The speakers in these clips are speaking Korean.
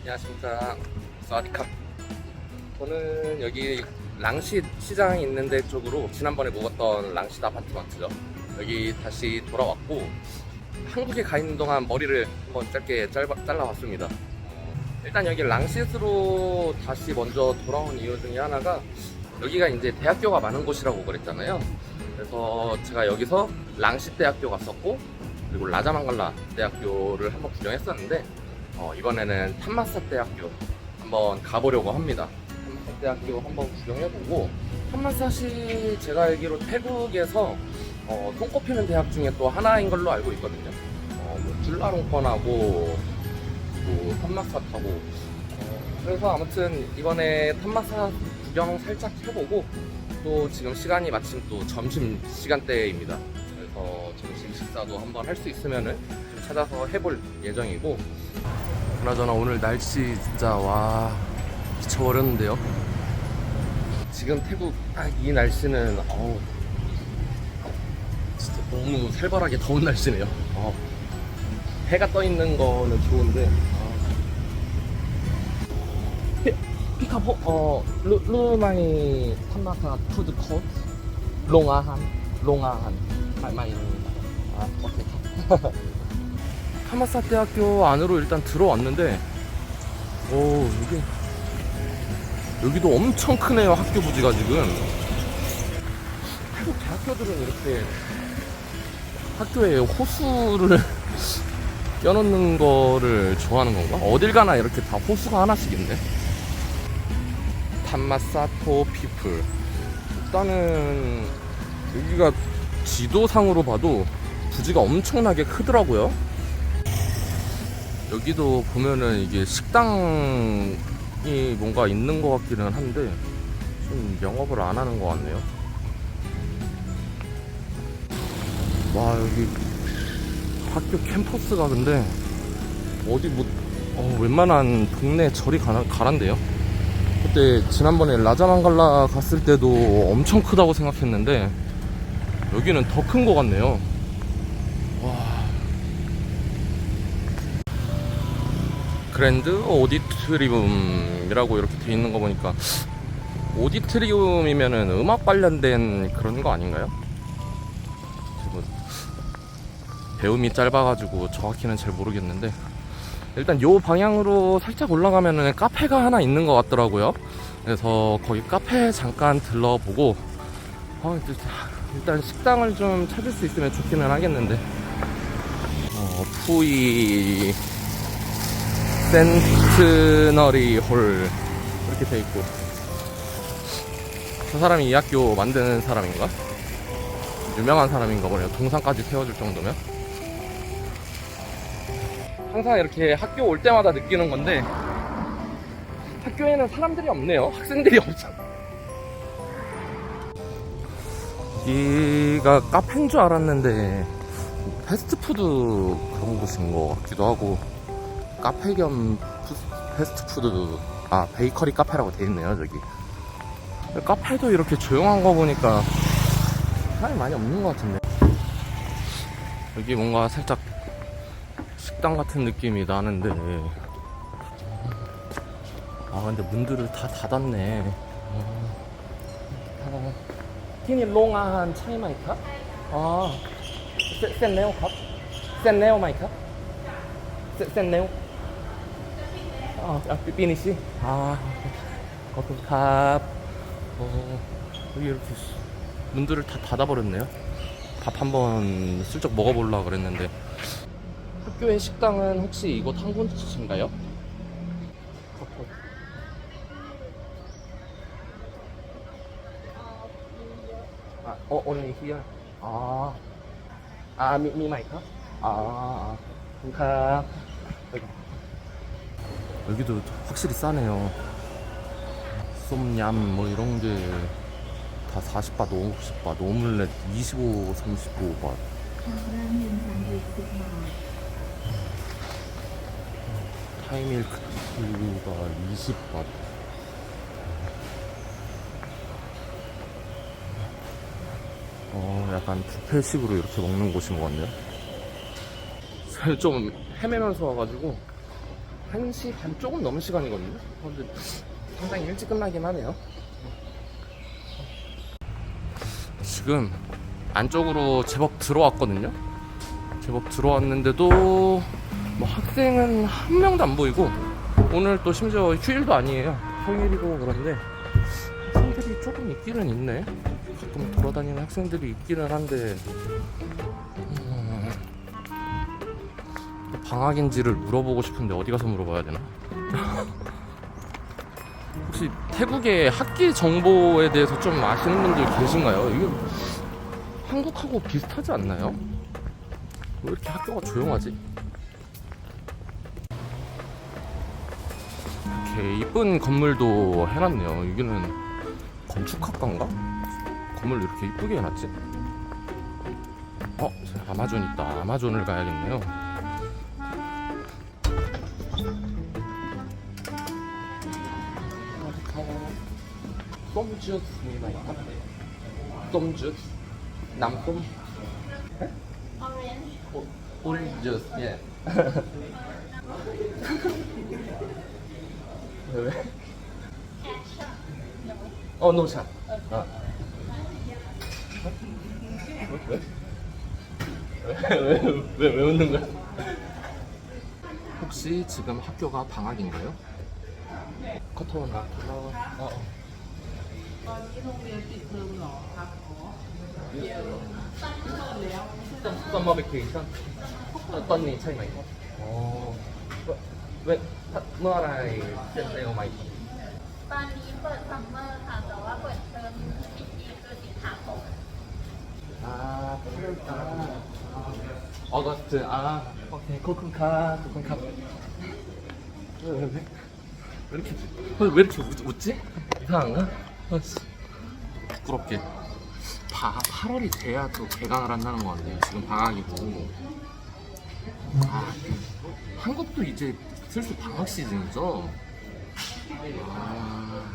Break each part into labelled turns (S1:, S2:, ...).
S1: 안녕하십니까. 사와디캅. 저는 여기 랑시 시장이 있는 데 쪽으로 지난번에 묵었던 랑시 아파트마트죠. 여기 다시 돌아왔고 한국에 가 있는 동안 머리를 한번 짧게 짧아, 잘라봤습니다. 일단 여기 랑시스로 다시 먼저 돌아온 이유 중에 하나가 여기가 이제 대학교가 많은 곳이라고 그랬잖아요. 그래서 제가 여기서 랑시 대학교 갔었고 그리고 라자망갈라 대학교를 한번 구경했었는데 어, 이번에는 탐마사 대학교 한번 가보려고 합니다. 탐마사 대학교 한번 구경해보고 탐마사시 제가 알기로 태국에서 어, 손꼽히는 대학 중에 또 하나인 걸로 알고 있거든요. 어, 뭐 줄라롱권하고 또 탐마사 타고 어, 그래서 아무튼 이번에 탐마사 구경 살짝 해보고 또 지금 시간이 마침 또 점심 시간대입니다. 그래서 점심 식사도 한번 할 수 있으면은 좀 찾아서 해볼 예정이고 그나저나 오늘 날씨 진짜 와 미쳐버렸는데요. 지금 태국 딱 이 날씨는 어우 진짜 너무 살벌하게 더운 날씨네요. 어. 해가 떠 있는 거는 좋은데. 피카포 어 루, 루마이 탐나카 푸드 코트 롱아한 롱아한 마이 아 오케이 하마사 대학교 안으로 일단 들어왔는데 오 여기 여기도 엄청 크네요 학교 부지가 지금. 태국 대학교들은 이렇게 학교에 호수를 껴놓는 거를 좋아하는 건가? 어딜 가나 이렇게 다 호수가 하나씩 있네 탄마사토 피플. 일단은 여기가 지도상으로 봐도 부지가 엄청나게 크더라고요 여기도 보면은 이게 식당이 뭔가 있는 것 같기는 한데 좀 영업을 안 하는 것 같네요 와 여기 학교 캠퍼스가 근데 어디 뭐 어, 웬만한 동네 절이 가라, 가란데요 그때 지난번에 라자망갈라 갔을 때도 엄청 크다고 생각했는데 여기는 더 큰 것 같네요. 그랜드 오디트리움이라고 이렇게 돼 있는 거 보니까 오디트리움이면은 음악 관련된 그런 거 아닌가요? 배움이 짧아가지고 정확히는 잘 모르겠는데 일단 요 방향으로 살짝 올라가면은 카페가 하나 있는 것 같더라고요. 그래서 거기 카페 잠깐 들러보고 어, 일단 식당을 좀 찾을 수 있으면 좋기는 하겠는데 어, 푸이 센트너리 홀 이렇게 돼 있고 저 사람이 이 학교 만드는 사람인가? 유명한 사람인가 보네요. 동상까지 세워줄 정도면. 항상 이렇게 학교 올 때마다 느끼는 건데 학교에는 사람들이 없네요. 학생들이 없어. 여기가 카페인 줄 알았는데 패스트푸드 그런 곳인 것 같기도 하고 카페 겸 푸- 패스트푸드 아 베이커리 카페라고 돼 있네요 저기 카페도 이렇게 조용한 거 보니까 사람이 많이 없는 것 같은데 여기 뭔가 살짝 식당 같은 느낌이 나는데 아 근데 문들을 다 닫았네 아, 티니 롱아한 차이 마이카? 아 센- 센네오 컵? 센네오 마이카? 센- 센네오? 아, 아 삐니씨? 아 거품 컵 어, 여기 이렇게 문들을 다 닫아버렸네요 밥 한번 슬쩍 먹어보려고 그랬는데 학교의 식당은 혹시 이곳 한 군데인가요? 아, 어, 오늘 here. 아, 아, 미, 미 마이크? 아, 감사합니다. 여기도 확실히 싸네요. 쏨얌 뭐 이런 게 다 40바, 50바, 노물렛 25, 35바. 타이밀크 가 20바. 어 약간 뷔페식으로 이렇게 먹는 곳인 것 같네요. 좀 헤매면서 와가지고. 1시 반 조금 넘은 시간이거든요. 어, 근데 상당히 일찍 끝나긴 하네요. 지금 안쪽으로 제법 들어왔거든요. 제법 들어왔는데도 뭐 학생은 한 명도 안 보이고 오늘 또 심지어 휴일도 아니에요. 평일이고 그런데 학생들이 조금 있기는 있네. 가끔 돌아다니는 학생들이 있기는 한데 방학인지를 물어보고 싶은데 어디 가서 물어봐야 되나? 혹시 태국의 학기 정보에 대해서 좀 아시는 분들 계신가요? 이게 한국하고 비슷하지 않나요? 왜 이렇게 학교가 조용하지? 이렇게 이쁜 건물도 해놨네요. 여기는 건축학과인가? 건물 이렇게 이쁘게 해놨지? 어, 저 아마존 있다. 아마존을 가야겠네요. 쏨주스 있나요? 쏨주스? 남쏨? 오렌지 주스, 예. 왜 왜? 어, 노차. 아. 왜? 왜? 왜, 왜, 왜 웃는 거야? 혹시 지금 학교가 방학인가요? 커터 나. 어, 어.
S2: ตอนนี้โรงเรียนปิดเทอมเหรอครับอ๋อ
S1: 썸머 베케이션? 어떤 일 차이 많이 나? 어. 왜, 왜, 뭐 하나, 센데요, 많이
S3: ตอนนี้เปิดซัมเมอร์ค่ะ แต่ว่าเปิดเทอมอีกทีคือสิงหาคม
S1: 아, 아, 어거스트, 아, 오케이, 코쿤카, 코쿤카. 왜, 왜, 왜? 왜 이렇게, 왜, 왜 이렇게 웃, 웃지? 이상한가? 부끄럽게. 바, 8월이 돼야 또 개강을 한다는 거 같네요. 지금 방학이고. 아, 한국도 이제 슬슬 방학 시즌이죠? 아,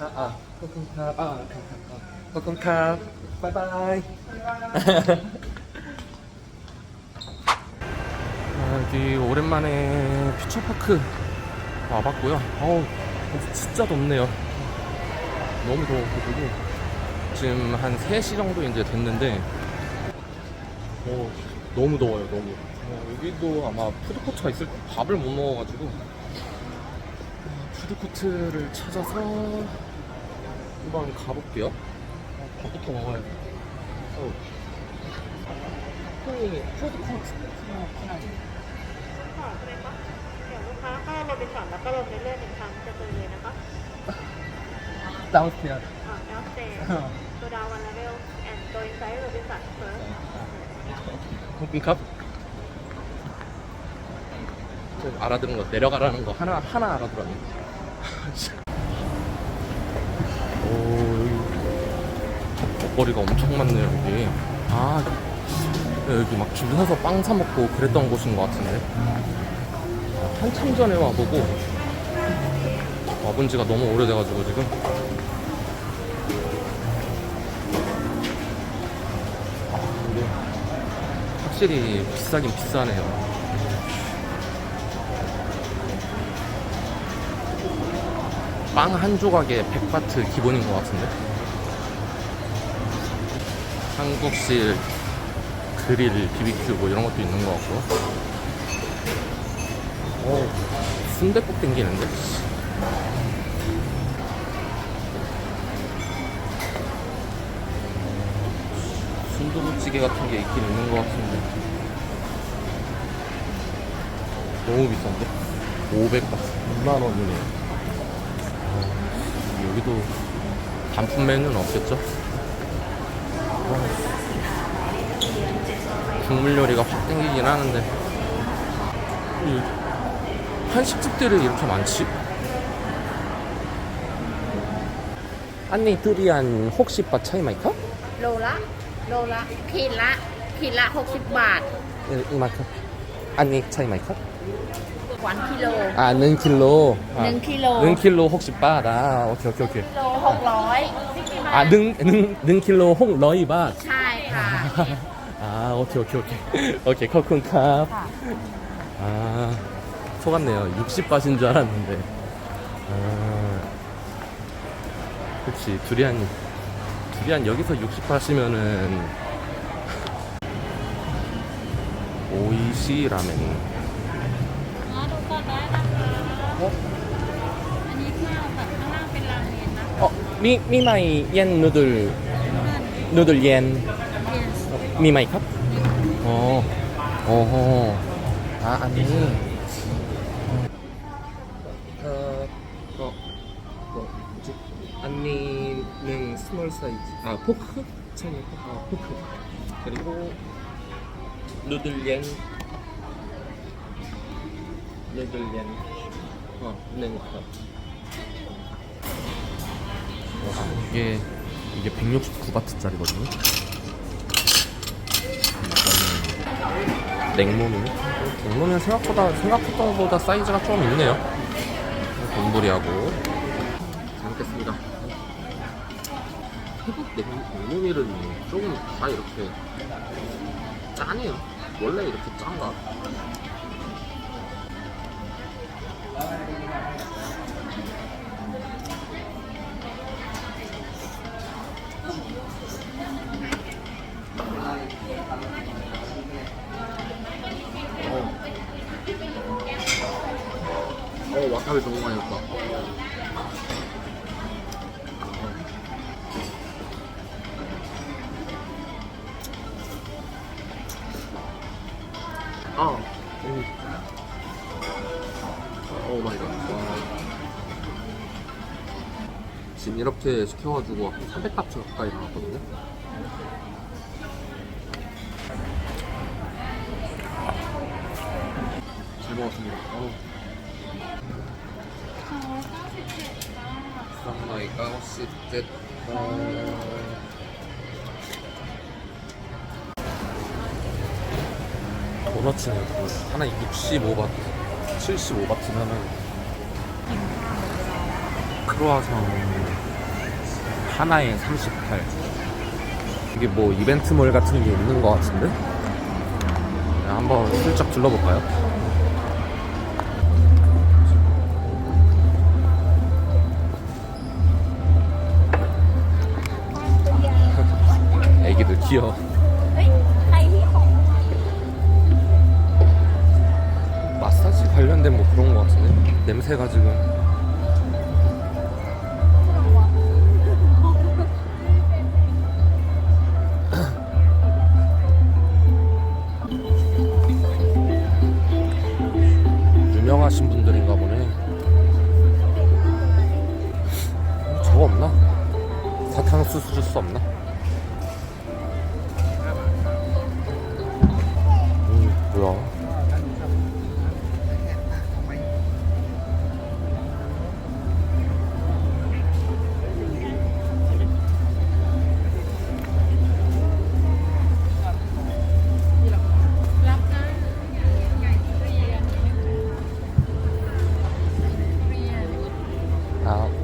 S1: 아, 아, 코쿤카, 아. 바이바이. 아, 여기 오랜만에 퓨처파크 와봤고요. 어우, 진짜 덥네요. 너무 더워가지고. 지금 한 3시 정도 이제 됐는데, 어, 너무 더워요, 너무. 어, 여기도 아마 푸드코트가 있을 때 밥을 못 먹어가지고, 어, 푸드코트를 찾아서 한번 가볼게요. 어, 밥부터 먹어야 돼. 어. 그 푸드코트 downstairs.
S4: Uh, downstairs. go down one level and go inside the resort first.
S1: 그러니까 저 알아들은 거 내려가라는 거 하나 하나 알아들었네. 오 여기 먹거리가 엄청 많네요 여기. 아 여기 막 줄 서서 빵 사 먹고 그랬던 곳인 것 같은데 한참 전에 와보고 와본 지가 너무 오래돼가지고 지금 확실히 비싸긴 비싸네요. 빵 한 조각에 100바트 기본인 것 같은데? 한국식 그릴, BBQ 뭐 이런 것도 있는 것 같고. 오, 순대국 땡기는데? 순두부찌개 같은 게 있긴 있는 것 같은데 너무 비싼데? 500바트 6만 원이네요 아, 여기도 단품 메뉴는 없겠죠? 국물 요리가 확 땡기긴 하는데 한식집들이 이렇게 많지? 언니 두리안 혹시 바차이마이카?
S3: 로라 โลละ ขีดละ ขีดละ 60 บาท
S1: 이마카 안니 차이 마이카?
S3: หวานกิโล
S1: 아, 는 킬로. 아,
S3: หนึ่งกิโล
S1: 는 킬로 혹시 바다. 오케이, 오케이, 오케이.
S3: กิโล600
S1: 아, 능, 능, 능 킬로 홍 러이 바.
S3: ใช่ค่ะ
S1: 아, 오케이, 오케이, 오케이. 오케이, 커쿤 컵. 아, 속았네요. 60밭인 줄 알았는데. 아, 그치. 두리안, 두 미안 여기서 60 하시면은 오이시 라멘
S3: 어?
S1: 어? 미, 미마이 옌 누들 누들 옌.
S3: 어,
S1: 미마이 컵? 네. 어 어허. 아 아니. 스몰 사이즈. 아, 포크? 처음에 포크. 아, 포크. 그리고 누들 옌. 누들 옌. 어, 네, 컵. 이게 이게 169바트짜리거든요. 냉모밀. 냉모밀 생각보다 생각보다 사이즈가 좀 있네요. 돈부리하고 잘 먹겠습니다. 태국 냉- 냉모밀은 조금 다 이렇게 짜네요. 원래 이렇게 짠가? 어, 와사비 너무 많이 넣었다. 아, 음. 오 마이 갓. 와. 지금 이렇게 시켜가지고 한 300바트 가까이 나왔거든요. 잘 먹었습니다. 어우. 397 도너츠는 하나 65바트 75바트면은 크로아상 하나에 38 이게 뭐 이벤트몰 같은 게 있는 것 같은데? 네, 한번 슬쩍 둘러볼까요? 애기들 귀여워 냄새가 지금 유명하신 분들인가 보네 저거 없나? 사탕수수 주스 없나?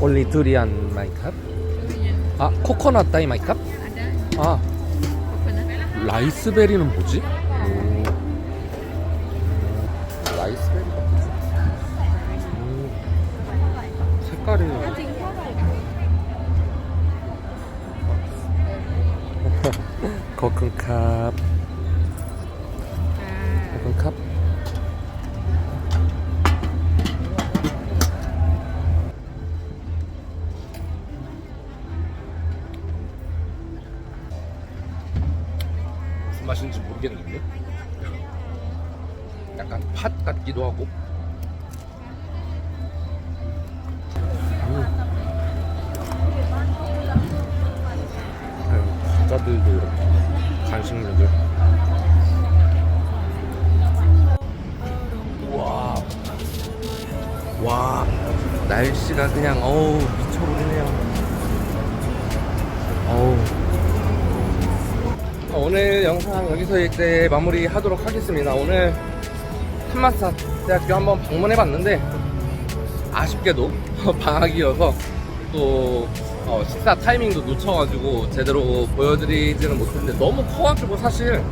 S1: Only durian my cup? 아, 코코넛 다이 my cup? 아, 라이스베리는 뭐지? 오. 라이스베리가 뭐지? 음. 색깔이 코큰캅 팥 같기도 하고. 과자들도 이렇게 간식류들 와, 와. 날씨가 그냥 어우 미쳐버리네요. 어우. 어, 오늘 영상 여기서 이제 마무리 하도록 하겠습니다. 오늘 한마사 대학교 한번 방문해 봤는데 아쉽게도 방학이어서 또 어, 식사 타이밍도 놓쳐가지고 제대로 보여드리지는 못했는데 너무 커가지고 사실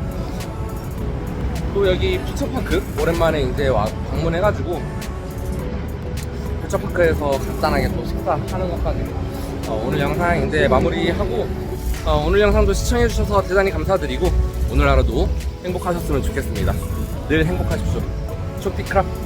S1: 또 여기 퓨처파크 오랜만에 이제 와 방문해가지고 퓨처파크에서 간단하게 또 식사하는 것까지 어, 오늘 영상 이제 마무리하고 어, 오늘 영상도 시청해주셔서 대단히 감사드리고 오늘 하루도 행복하셨으면 좋겠습니다. 늘 행복하십시오. 쇼피크랍